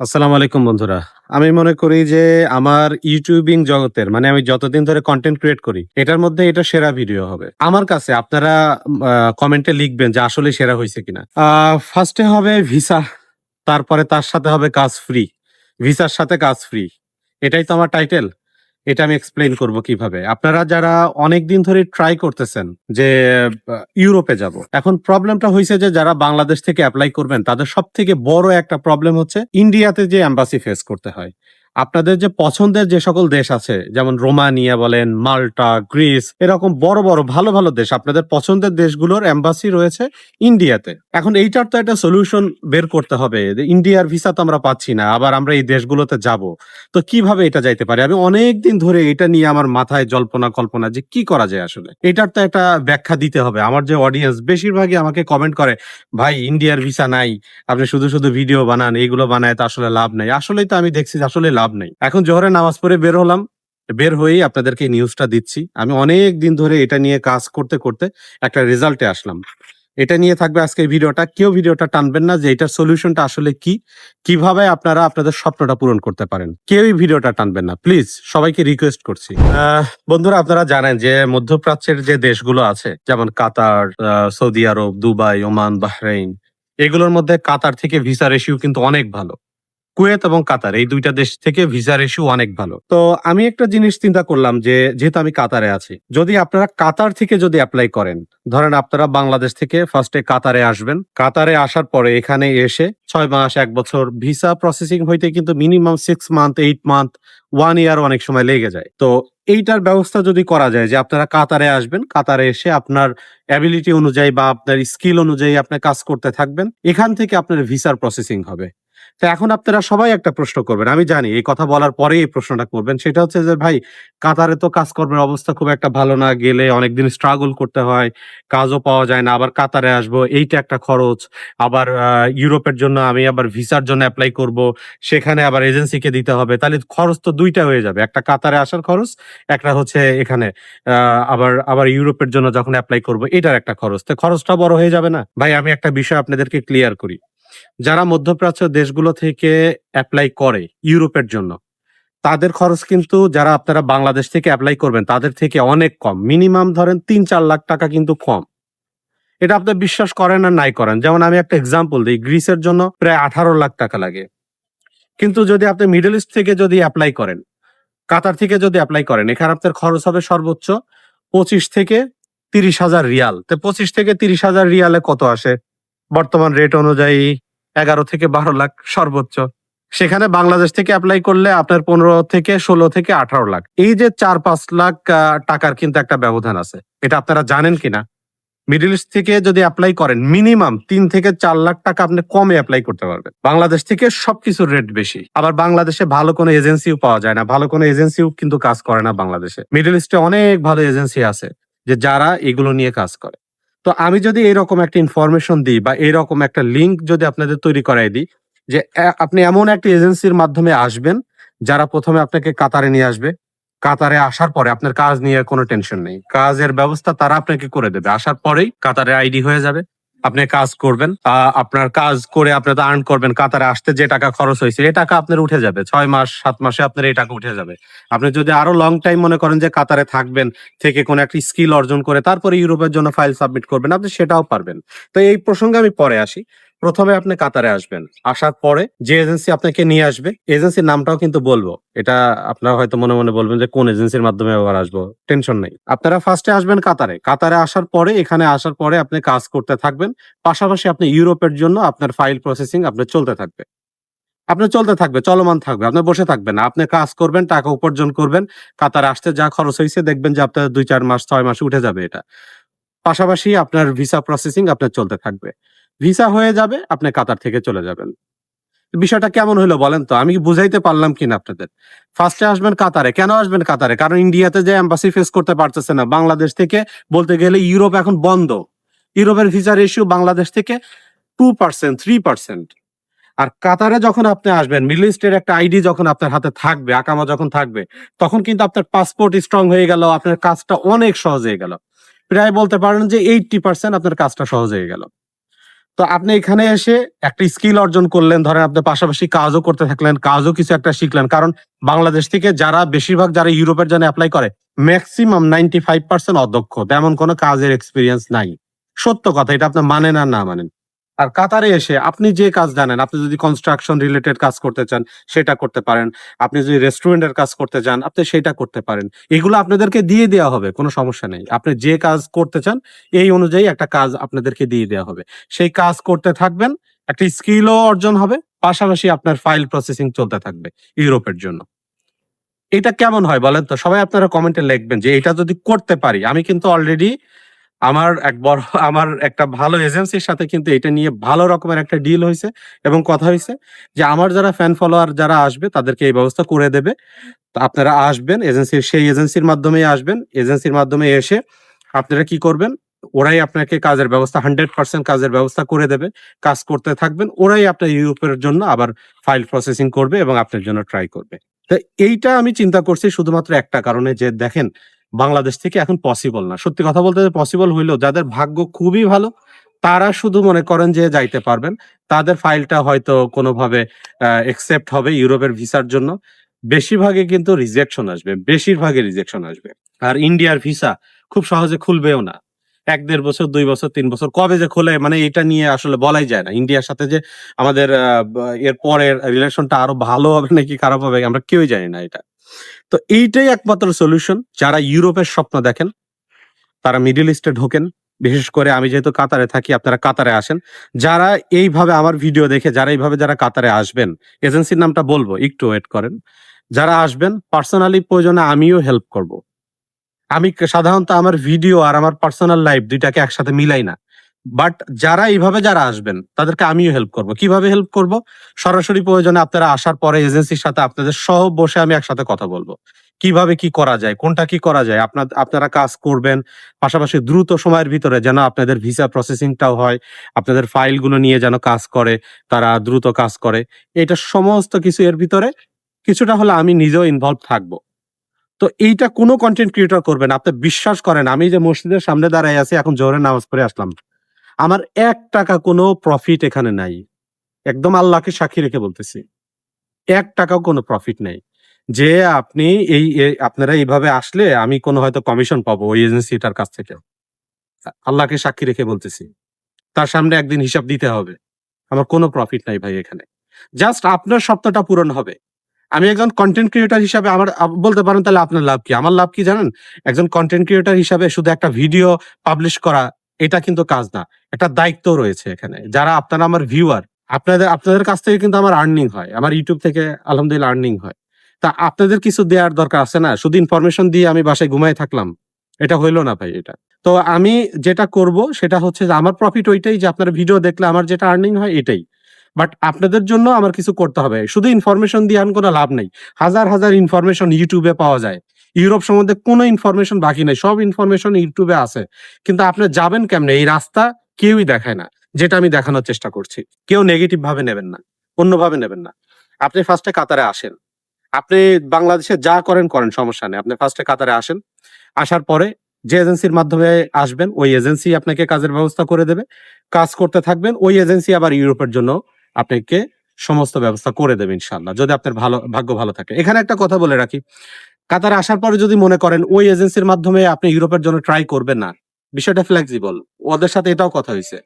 আসসালামু আলাইকুম বন্ধুরা। আমি মনে করি যে আমার ইউটিউবিং জগতের মানে আমি যতদিন ধরে কন্টেন্ট ক্রিয়েট করি, এটার মধ্যে এটা সেরা ভিডিও হবে। আমার কাছে আপনারা কমেন্টে লিখবেন যে আসলে সেরা হয়েছে কিনা। ফার্স্টে হবে ভিসা তারপরে তার সাথে হবে কাজ ফ্রি ভিসার সাথে কাজ ফ্রি এটাই তো আমার টাইটেল এটা আমি এক্সপ্লেন করব কীভাবে। আপনারা যারা অনেক দিন ধরে ট্রাই করতেছেন যে ইউরোপে যাব, এখন প্রবলেমটা হয়েছে যে, যারা বাংলাদেশ থেকে অ্যাপ্লাই করবেন, তাদের সব থেকে বড় একটা প্রবলেম হচ্ছে ইন্ডিয়াতে যে এম্বাসি ফেস করতে হয়। আপনাদের যে পছন্দের যে সকল দেশ আছে, যেমন রোমানিয়া বলেন, মাল্টা, গ্রিস, এরকম বড় বড় ভালো ভালো দেশ, আপনাদের পছন্দের দেশগুলোর এম্বাসি রয়েছে ইন্ডিয়াতে। এখন এইটার তো একটা সলিউশন বের করতে হবে ইন্ডিয়ার ভিসা তো আমরা পাচ্ছি না, আবার আমরা এই দেশগুলোতে যাব। তো কীভাবে এটা যাইতে পারে? আমি অনেক দিন ধরে এটা নিয়ে আমার মাথায় জল্পনা কল্পনা যে কি করা যায় আসলে? এটার তো একটা ব্যাখ্যা দিতে হবে। আমার যে অডিয়েন্স বেশিরভাগই আমাকে কমেন্ট করে, ভাই, ইন্ডিয়ার ভিসা নাই, আপনি শুধু শুধু ভিডিও বানান এইগুলো বানায় তো আসলে লাভ নাই। আসলেই তো আমি দেখছি আসলে লাভ নাই। এখন জোহরে নামাজ পড়ে বের হলাম, বের হয়েই আপনাদেরকে নিউজটা দিচ্ছি। আমি অনেক দিন ধরে এটা নিয়ে কাজ করতে করতে একটা রেজাল্টে আসলাম। এটা নিয়ে থাকবে আজকে ভিডিওটা। কেউ ভিডিওটা টানবেন না যে এটার সলিউশনটা আসলে কি, কীভাবে আপনারা আপনাদের স্বপ্নটা পূরণ করতে পারেন। কেউই ভিডিওটা টানবেন না। প্লিজ সবাইকে রিকোয়েস্ট করছি। বন্ধুরা, আপনারা জানেন যে মধ্যপ্রাচ্যের যে দেশগুলো আছে, যেমন Qatar Saudi Arab, Dubai, Oman, Bahrain, এগুলোর মধ্যে কাতার থেকে ভিসা রেশিও কিন্তু অনেক ভালো। কুয়েত এবং কাতার, এই দুইটা দেশ থেকে ভিসা রেশিও অনেক ভালো। তো আমি একটা জিনিস চিন্তা করলাম যে, যেহেতু আমি কাতারে আছি, যদি আপনারা কাতার থেকে যদি অ্যাপ্লাই করেন, ধরেন আপনারা বাংলাদেশ থেকে ফার্স্টে কাতারে আসবেন, কাতারে আসার পরে এখানে এসে ছয় মাস, এক বছর ভিসা প্রসেসিং হইতে কিন্তু minimum six month eight month one year অনেক সময় লেগে যায়। তো এইটার ব্যবস্থা যদি করা যায় যে, আপনারা কাতারে আসবেন, কাতারে এসে আপনার অ্যাবিলিটি অনুযায়ী বা আপনার স্কিল অনুযায়ী আপনি কাজ করতে থাকবেন, এখান থেকে আপনার ভিসার প্রসেসিং হবে। তো এখন আপনারা সবাই একটা প্রশ্ন করবেন। আমি জানি এই কথা বলার পরে এই প্রশ্নটা করবেন। সেটা হচ্ছে যে, ভাই, কাতারে তো কাজকর্মের অবস্থা খুব একটা ভালো না। গেলে অনেকদিন স্ট্রাগল করতে হয়, কাজও পাওয়া যায় না। আবার কাতারে আসব, এইটা একটা খরচ। আবার ইউরোপের জন্য আমি আবার ভিসার জন্য অ্যাপ্লাই করব, সেখানে আবার এজেন্সিকে দিতে হবে। তাহলে খরচ তো দুইটা হয়ে যাবে। একটা কাতারে আসার খরচ, একটা হচ্ছে এখানে আবার আবার ইউরোপের জন্য যখন অ্যাপ্লাই করব, এটার একটা খরচ। তো খরচটা বড় হয়ে যাবে না? ভাই, আমি একটা বিষয় আপনাদেরকে ক্লিয়ার করি। যারা মধ্যপ্রাচ্য দেশগুলো থেকে অ্যাপ্লাই করে ইউরোপের জন্য, তাদের খরচ কিন্তু যারা আপনারা বাংলাদেশ থেকে অ্যাপ্লাই করবেন, তাদের থেকে অনেক কম। মিনিমাম ধরেন তিন চার লাখ টাকা কিন্তু কম। এটা আপনি বিশ্বাস করেন আর নাই করেন। যেমন আমি একটা এক্সাম্পল দিই, গ্রিসের জন্য প্রায় আঠারো লাখ টাকা লাগে। কিন্তু যদি আপনি মিডল ইস্ট থেকে যদি অ্যাপ্লাই করেন কাতার থেকে যদি অ্যাপ্লাই করেন, এখানে আপনার খরচ হবে সর্বোচ্চ পঁচিশ থেকে তিরিশ হাজার রিয়াল। তো পঁচিশ থেকে তিরিশ হাজার রিয়ালে কত আসে? বর্তমান রেট অনুযায়ী এগারো থেকে বারো লাখ সর্বোচ্চ। সেখানে বাংলাদেশ থেকে অ্যাপ্লাই করলে আপনার পনেরো থেকে ষোলো থেকে আঠারো লাখ। এই যে চার পাঁচ লাখ টাকার কিন্তু একটা ব্যবধান আছে। এটা আপনারা জানেন কিনা? মিডল ইস্ট থেকে যদি অ্যাপ্লাই করেন মিনিমাম তিন থেকে চার লাখ টাকা আপনি কমে অ্যাপ্লাই করতে পারবেন। বাংলাদেশ থেকে সবকিছুর রেট বেশি। আবার বাংলাদেশে ভালো কোনো এজেন্সিও পাওয়া যায় না। ভালো কোনো এজেন্সিও কিন্তু কাজ করে না বাংলাদেশে। মিডল ইস্টে অনেক ভালো এজেন্সি আছে যে যারা এগুলো নিয়ে কাজ করে। তো আমি যদি এরকম একটা ইনফরমেশন দিই বা এরকম একটা লিঙ্ক যদি আপনাদের তৈরি করাই দিই, যে আপনি এমন একটা এজেন্সির মাধ্যমে আসবেন, যারা প্রথমে আপনাকে কাতারে নিয়ে আসবে। কাতারে আসার পরে আপনার কাজ নিয়ে কোনো টেনশন নেই। কাজের ব্যবস্থা তারা আপনাকে করে দেবে। আসার পরেই কাতারে আইডি হয়ে যাবে। আপনি কাজ করবেন আপনার কাজ করে আপনি তো আর্ন করবেন, কাতারে আসতে যে টাকা খরচ হয়েছে, এই টাকা আপনার উঠে যাবে। ছয় মাস, সাত মাসে আপনার এই টাকা উঠে যাবে। আপনি যদি আরও লং টাইম মনে করেন যে কাতারে থাকবেন, থেকে কোনো একটা স্কিল অর্জন করে তারপরে ইউরোপের জন্য ফাইল সাবমিট করবেন, আপনি সেটাও পারবেন। তো এই প্রসঙ্গে আমি পরে আসি। প্রথমে আপনি কাতারে আসবেন। আসার পরে যে এজেন্সি আপনাকে নিয়ে আসবে, এজেন্সির নামটাও কিন্তু বলব। এটা আপনারা হয়তো মনে মনে বলবেন যে কোন এজেন্সির মাধ্যমে আবার আসব, টেনশন নেই। আপনারা ফার্স্টে আসবেন কাতারে। কাতারে আসার পরে, এখানে আসার পরে আপনি কাজ করতে থাকবেন। পাশাপাশি আপনি ইউরোপের জন্য আপনার ফাইল প্রসেসিং আপনার চলতে থাকবে। আপনার চলতে থাকবে, চলমান থাকবে, আপনি বসে থাকবেন আপনি কাজ করবেন, টাকা উপার্জন করবেন, কাতারে আসতে যা খরচ হয়েছে দেখবেন যে আপনার দুই চার মাস, ছয় মাস উঠে যাবে এটা। পাশাপাশি আপনার ভিসা প্রসেসিং আপনার চলতে থাকবে। ভিসা হয়ে যাবে, আপনি কাতার থেকে চলে যাবেন। বিষয়টা কেমন হলো বলেন তো? আমি বুঝাইতে পারলাম কিনা আপনাদের? ফার্স্টে আসবেন কাতারে। কেন আসবেন কাতারে? কারণ ইন্ডিয়াতে যে এম্বাসি ফেস করতে পারতেছে না। বাংলাদেশ থেকে বলতে গেলে ইউরোপ এখন বন্ধ। ইউরোপের ভিসা রেশিও বাংলাদেশ থেকে টু পার্সেন্ট থ্রি পার্সেন্ট আর কাতারে যখন আপনি আসবেন মিডল ইস্টের একটা আইডি যখন আপনার হাতে থাকবে, আকামা যখন থাকবে, তখন কিন্তু আপনার পাসপোর্ট স্ট্রং হয়ে গেল, আপনার কাজটা অনেক সহজ হয়ে গেল। প্রায় বলতে পারেন যে এইটটি পার্সেন্ট আপনার কাজটা সহজ হয়ে গেল। তো আপনি এখানে এসে একটা স্কিল অর্জন করলেন, ধরেন আপনি পাশাপাশি কাজও করতে থাকলেন, কাজও কিছু একটা শিখলেন। কারণ বাংলাদেশ থেকে যারা, বেশিরভাগ যারা ইউরোপের জন্য অ্যাপ্লাই করে ম্যাক্সিমাম নাইনটি ফাইভ পার্সেন্ট অধ্যক্ষ। তেমন কোনো কাজের এক্সপিরিয়েন্স নাই। সত্য কথা, এটা আপনি মানেন আর না মানেন। আর কাতারে এসে আপনি যে কাজ জানেন, আপনি যদি কনস্ট্রাকশন রিলেটেড কাজ করতে চান, সেটা করতে পারেন। আপনি যদি রেস্টুরেন্টের কাজ করতে চান, আপনি সেটা করতে পারেন। এগুলো আপনাদেরকে দিয়ে দেওয়া হবে, কোনো সমস্যা নেই। আপনি যে কাজ করতে চান, এই অনুযায়ী একটা কাজ আপনাদেরকে দিয়ে দেওয়া হবে। সেই কাজ করতে থাকবেন, একটা স্কিলও অর্জন হবে, পাশাপাশি আপনার ফাইল প্রসেসিং চলতে থাকবে ইউরোপের জন্য। এটা কেমন হয় বলেন তো? সবাই আপনারা কমেন্টে লিখবেন যে, এটা যদি করতে পারি, আমি কিন্তু অলরেডি আমার এক বড়, আমার একটা ভালো এজেন্সির সাথে কিন্তু এটা নিয়ে ভালো রকমের একটা ডিল হয়েছে এবং কথা হয়েছে যে আমার যারা ফ্যান ফলোয়ার যারা আসবে তাদেরকে এই ব্যবস্থা করে দেবে। আপনারা আসবেন এজেন্সির সেই এজেন্সির মাধ্যমেই আসবেন। এজেন্সির মাধ্যমে এসে আপনারা কি করবেন? ওরাই আপনাকে কাজের ব্যবস্থা হান্ড্রেড পার্সেন্ট কাজের ব্যবস্থা করে দেবে। কাজ করতে থাকবেন, ওরাই আপনার ইউরোপের জন্য আবার ফাইল প্রসেসিং করবে এবং আপনার জন্য ট্রাই করবে। তো এইটা আমি চিন্তা করছি শুধুমাত্র একটা কারণে যে দেখেন বাংলাদেশ থেকে এখন পসিবল না। সত্যি কথা বলতে পসিবল হইলেও যাদের ভাগ্য খুবই ভালো, তারা শুধু মনে করেন যে যাইতে পারবেন। তাদের ফাইলটা হয়তো কোনোভাবে একসেপ্ট হবে ইউরোপের ভিসার জন্য। বেশিরভাগে কিন্তু রিজেকশন আসবে বেশিরভাগে রিজেকশন আসবে। আর ইন্ডিয়ার ভিসা খুব সহজে খুলবেও না। এক দেড় বছর, দুই বছর, তিন বছর, কবে যে খোলে মানে এটা নিয়ে আসলে বলাই যায় না। ইন্ডিয়ার সাথে যে আমাদের এর পরের রিলেশনটা আরও ভালো হবে নাকি খারাপ হবে, আমরা কেউই জানি না এটা। তো এইটাই একমাত্র সলিউশন যারা ইউরোপের স্বপ্ন দেখেন, তারা মিডল ইস্টে ঢোকেন, বিশেষ করে আমি যেহেতু কাতারে থাকি, আপনারা কাতারে আসেন, যারা এইভাবে আমার ভিডিও দেখে, যারা এইভাবে যারা কাতারে আসবেন, এজেন্সির নামটা বলব, একটু ওয়েট করেন, যারা আসবেন পার্সোনালি প্রয়োজনে আমিও হেল্প করব। আমি সাধারণত আমার ভিডিও আর আমার পার্সোনাল লাইফ দুইটাকে একসাথে মিলাই না। বাট যারা এইভাবে যারা আসবেন, তাদেরকে আমিও হেল্প করব। কীভাবে হেল্প করব? সরাসরি প্রয়োজনে আপনারা আসার পরে এজেন্সির সাথে আপনাদের সহ বসে আমি একসাথে কথা বলব। কীভাবে কি করা যায়? কোনটা কি করা যায়? আপনার আপনারা কাজ করবেন, পাশাপাশি দ্রুত সময়ের ভিতরে যেন আপনাদের ভিসা প্রসেসিংটাও হয়, আপনাদের ফাইলগুলো নিয়ে যেন কাজ করে, তারা দ্রুত কাজ করে। এটা সমস্ত কিছু এর ভিতরে কিছুটা হলে আমি নিজেও ইনভলভ থাকব। তো এইটা কোনো কন্টেন্ট ক্রিয়েটর করবেন আপনি বিশ্বাস করেন, আমি যে মসজিদের সামনে দাঁড়াই আছি, এখন জোরে নামাজ পড়ে আসলাম। আমার এক টাকা কোনো প্রফিট এখানে নাই। একদম আল্লাহকে সাক্ষী রেখে বলতেছি। এক টাকাও কোনো প্রফিট নেই। যে আপনি এই আপনারা এইভাবে আসলে আমি কোনো হয়তো কমিশন পাবো ওই এজেন্সিটার কাছ থেকে। আল্লাহকে সাক্ষী রেখে বলতেছি। তার সামনে একদিন হিসাব দিতে হবে। আমার কোনো প্রফিট নাই ভাই এখানে। জাস্ট আপনার স্বপ্নটা পূরণ হবে। আমি একজন কন্টেন্ট ক্রিয়েটর হিসাবে আমার বলতে পারেন তাহলে আপনার লাভ কি? আমার লাভ কি জানেন? একজন কন্টেন্ট ক্রিয়েটর হিসাবে শুধু একটা ভিডিও পাবলিশ করা এটা কিন্তু কাজ না। একটা দায়িত্ব রয়েছে এখানে। যারা আপনারা আমার ভিউয়ার আপনাদের আপনাদের কাছ থেকে কিন্তু আমার আর্নিং হয়। আমার ইউটিউব থেকে আলহামদুলিল্লাহ আর্নিং হয়। তা আপনাদের কিছু দেওয়ার দরকার আছে না? শুধু ইনফরমেশন দিয়ে আমি বাসায় ঘুমাই থাকলাম। এটা হইল না ভাই এটা। তো আমি যেটা করব সেটা হচ্ছে যে আমার প্রফিট ওইটাই যে আপনার ভিডিও দেখলে আমার যেটা আর্নিং হয় এটাই। বাট আপনাদের জন্য আমার কিছু করতে হবে। শুধু ইনফরমেশন দিয়ে আর কোনো লাভ নেই। হাজার হাজার ইনফরমেশন ইউটিউবে পাওয়া যায়। ইউরোপ সম্বন্ধে কোনো ইনফরমেশন বাকি নেই, সব ইনফরমেশন ইউটিউবে আছে। কিন্তু আপনি যাবেন কেমনে? এই রাস্তা কেউই দেখায় না, যেটা আমি দেখানোর চেষ্টা করছি। কেউ নেগেটিভ ভাবে নেবেন না, অন্যভাবে নেবেন না। আপনি ফার্স্টে কাতারে আসেন। আপনি বাংলাদেশে যা করেন করেন, সমস্যা নেই। আপনি ফার্স্টে কাতারে আসেন। আসার পরে যে এজেন্সির মাধ্যমে আসবেন, ওই এজেন্সি আপনাকে কাজের ব্যবস্থা করে দেবে। কাজ করতে থাকবেন, ওই এজেন্সি আবার ইউরোপের জন্য আপনাকে সমস্ত ব্যবস্থা করে দেবে ইনশাল্লাহ যদি আপনার ভালো, ভাগ্য ভালো থাকে। এখানে একটা কথা বলে রাখি। কাতারে আসার পরে যদি মনে করেন ওই এজেন্সির মাধ্যমে আপনি ইউরোপের জন্য ট্রাই করবেন না, বিষয়টা ফ্লেক্সিবল ওদের সাথে এটাও কথা হয়েছে।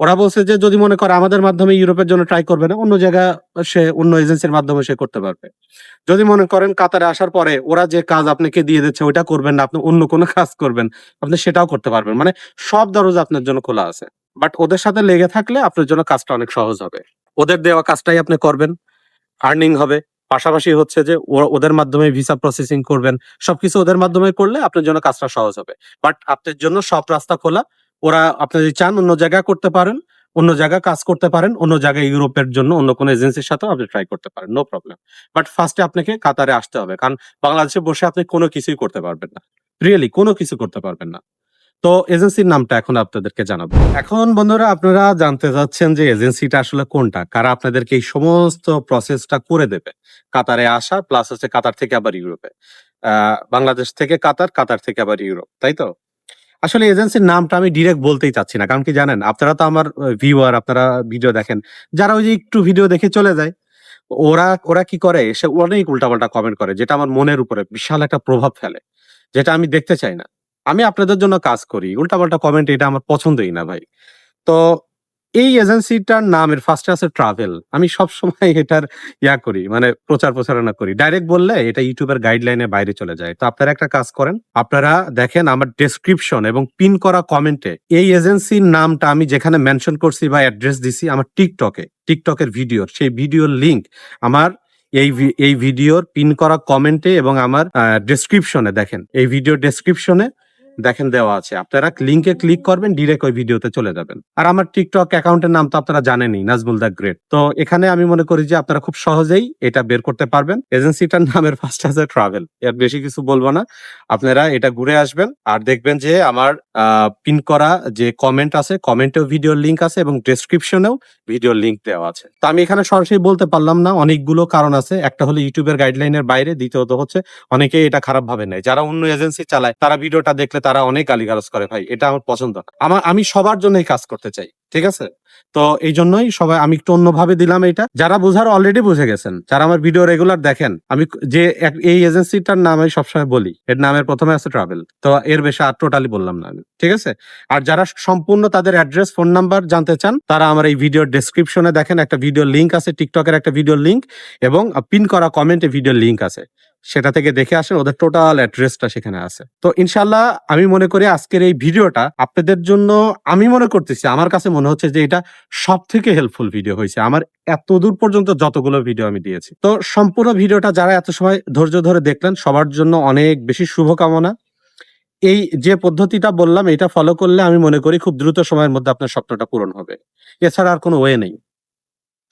ওরা বলছে যে যদি মনে করে আমাদের মাধ্যমে ইউরোপের জন্য ট্রাই করবে না, অন্য জায়গা সে, অন্য এজেন্সির মাধ্যমে সে করতে পারবে। যদি মনে করেন কাতারে আসার পরে ওরা যে কাজ আপনাকে দিয়ে দিচ্ছে ওইটা করবেন না, আপনি অন্য কোনো কাজ করবেন, আপনি সেটাও করতে পারবেন। মানে সব দরজা আপনার জন্য খোলা আছে। বাট ওদের সাথে লেগে থাকলে আপনার জন্য কাজটা অনেক সহজ হবে। ওদের দেওয়া কাজটাই আপনি করবেন আর্নিং হবে। পাশাপাশি হচ্ছে যে ওদের মাধ্যমে ভিসা প্রসেসিং করবেন, সবকিছু ওদের মাধ্যমে করলে আপনার জন্য কাজটা সহজ হবে। বাট আপনার জন্য সব রাস্তা খোলা, ওরা আপনি যদি চান অন্য জায়গায় করতে পারেন, অন্য জায়গায় কাজ করতে পারেন, অন্য জায়গায় ইউরোপের জন্য অন্য কোনো এজেন্সির সাথেও আপনি ট্রাই করতে পারেন নো প্রবলেম বাট ফার্স্টে আপনাকে কাতারে আসতে হবে, কারণ বাংলাদেশে বসে আপনি কোনো কিছুই করতে পারবেন না। রিয়েলি কোনো কিছু করতে পারবেন না। তো এজেন্সির নামটা এখন আপনাদেরকে জানাব। এখন বন্ধুরা আপনারা জানতে চাচ্ছেন যে এজেন্সিটা আসলে কোনটা? কারা আপনাদেরকে এই সমস্ত প্রসেসটা করে দেবে? কাতারে আসা প্লাস হচ্ছে কাতার থেকে আবার ইউরোপে। বাংলাদেশ থেকে কাতার কাতার থেকে আবার ইউরোপ, তাই তো? আসলে এজেন্সির নামটা আমি ডিরেক্ট বলতেই চাচ্ছি না, কারণ কি জানেন, আপনারা তো আমার ভিউয়ার আপনারা ভিডিও দেখেন। যারা ওই যে একটু ভিডিও দেখে চলে যায়, ওরা ওরা কি করে? সে অনেক উল্টাপাল্টা কমেন্ট করে, যেটা আমার মনের উপরে বিশাল একটা প্রভাব ফেলে, যেটা আমি দেখতে চাই না। আমি আপনাদের জন্য কাজ করি। উল্টাপাল্টা কমেন্ট এটা আমার পছন্দই না ভাই। তো এই এজেন্সিটার নামের ফার্স্টে আছে ট্রাভেল আমি সব সময় এটার ইয়া করি মানে প্রচার প্রচারণা করি। ডাইরেক্ট বললে এটা ইউটিউবের গাইডলাইনে বাইরে চলে যায়। তো আপনারা একটা কাজ করেন, আপনারা দেখেন আমার ডেসক্রিপশন এবং পিন করা কমেন্টে এই এজেন্সির নামটা আমি যেখানে মেনশন করছি বা অ্যাড্রেস দিছি আমার টিকটকে টিকটকের ভিডিওর সেই ভিডিওর লিঙ্ক আমার এই এই ভিডিওর পিন করা কমেন্টে এবং আমার ডেসক্রিপশনে দেখেন। এই ভিডিও ডেসক্রিপশনে দেখেন দেওয়া আছে। আপনারা লিঙ্কে ক্লিক করবেন ডিরেক্ট ওই ভিডিওতে চলে যাবেন। আর আমার টিকটক অ্যাকাউন্টের নাম তো আপনারা জানেনই নাজমুল দা গ্রেট তো এখানে আমি মনে করি যে আপনারা খুব সহজেই এটা বের করতে পারবেন। এজেন্সিটার নামের ফার্স্ট আছে ট্রাভেল এর বেশি কিছু বলব না। আপনারা এটা ঘুরে আসবেন আর দেখবেন যে আমার পিন করা যে কমেন্ট আছে কমেন্টেও ভিডিওর লিঙ্ক আছে এবং ডেসক্রিপশনেও ভিডিওর লিঙ্ক দেওয়া আছে। তো আমি এখানে সরাসরি বলতে পারলাম না, অনেকগুলো কারণ আছে। একটা হলো ইউটিউবের গাইডলাইনের বাইরে, দ্বিতীয়ত হচ্ছে অনেকে এটা খারাপ ভাবে নেয়। যারা অন্য এজেন্সি চালায়, তারা ভিডিওটা দেখলে তারা অনেক গালিগালাজ করে ভাই, এটা আমার পছন্দ না। আমার, আমি সবার জন্যই কাজ করতে চাই। ঠিক আছে? তো এই জন্যই সবাই, আমি একটু অন্যভাবে দিলাম এটা যারা বোঝার অলরেডি বুঝে গেছেন, যারা আমার ভিডিও রেগুলার দেখেন, আমি যে এই এজেন্সিটার নাম আমি সবসময় বলি, এর নামের প্রথমে আছে ট্রাভেল তো এর বেশি আর টোটালি বললাম না আমি, ঠিক আছে? আর যারা সম্পূর্ণ তাদের অ্যাড্রেস ফোন নাম্বার জানতে চান, তারা আমার এই ভিডিওর ডেসক্রিপশনে দেখেন, একটা ভিডিও লিংক আছে টিকটকের একটা ভিডিও লিংক এবং পিন করা কমেন্টে ভিডিও লিংক আছে। সেটা থেকে দেখে আসেন ওদের টোটাল অ্যাড্রেসটা সেখানে আছে। তো ইনশাল্লাহ আমি মনে করি আজকের এই ভিডিওটা আপনাদের জন্য আমি মনে করতেছি, আমার কাছে মনে হচ্ছে যে এটা সব থেকে হেল্পফুল ভিডিও হয়েছে। আমার এত দূর পর্যন্ত যতগুলো ভিডিও আমি দিয়েছি। তো সম্পূর্ণ ভিডিওটা যারা এত সময় ধৈর্য ধরে দেখলেন, সবার জন্য অনেক বেশি শুভকামনা। এই যে পদ্ধতিটা বললাম, এটা ফলো করলে আমি মনে করি খুব দ্রুত সময়ের মধ্যে আপনার স্বপ্নটা পূরণ হবে। এছাড়া আর কোনো ওয়ে নেই।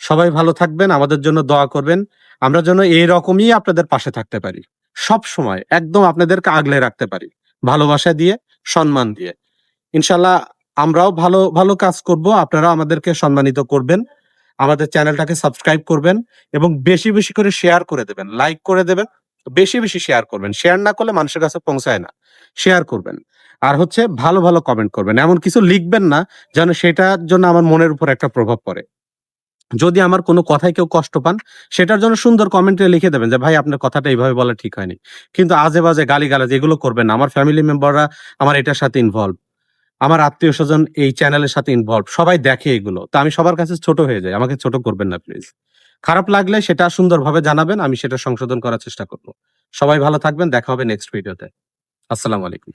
সবাই ভালো থাকবেন, আমাদের জন্য দোয়া করবেন। আমরা যেন এই রকমই আপনাদের পাশে থাকতে পারি। সব সময় একদম আপনাদেরকে আগলে রাখতে পারি। ভালোবাসা দিয়ে, সম্মান দিয়ে। ইনশাল্লাহ আমরাও ভালো ভালো কাজ করব। আপনারাও আমাদেরকে সম্মানিত করবেন। আমাদের চ্যানেলটাকে সাবস্ক্রাইব করবেন এবং বেশি বেশি করে শেয়ার করে দেবেন। লাইক করে দেবেন, বেশি বেশি শেয়ার করবেন। শেয়ার না করলে মানুষের কাছে পৌঁছায় না। শেয়ার করবেন। আর হচ্ছে ভালো ভালো কমেন্ট করবেন। এমন কিছু লিখবেন না যেন সেটার জন্য আমার মনের উপর একটা প্রভাব পড়ে। যদি আমার কোনো কথায় কেউ কষ্ট পান, সেটার জন্য সুন্দর কমেন্টে লিখে দেবেন যে, ভাই, আপনার কথাটা এইভাবে বলা ঠিক হয়নি। কিন্তু আজে বাজে গালি গালাজ এগুলো করবেন না। আমার ফ্যামিলি মেম্বাররা আমার এটার সাথে ইনভলভ আমার আত্মীয় স্বজন এই চ্যানেলের সাথে ইনভলভ সবাই দেখে এগুলো। তো আমি সবার কাছে ছোট হয়ে যাই। আমাকে ছোট করবেন না প্লিজ খারাপ লাগলে সেটা সুন্দরভাবে জানাবেন, আমি সেটা সংশোধন করার চেষ্টা করব। সবাই ভালো থাকবেন। দেখা হবে নেক্সট ভিডিওতে আসসালামু আলাইকুম।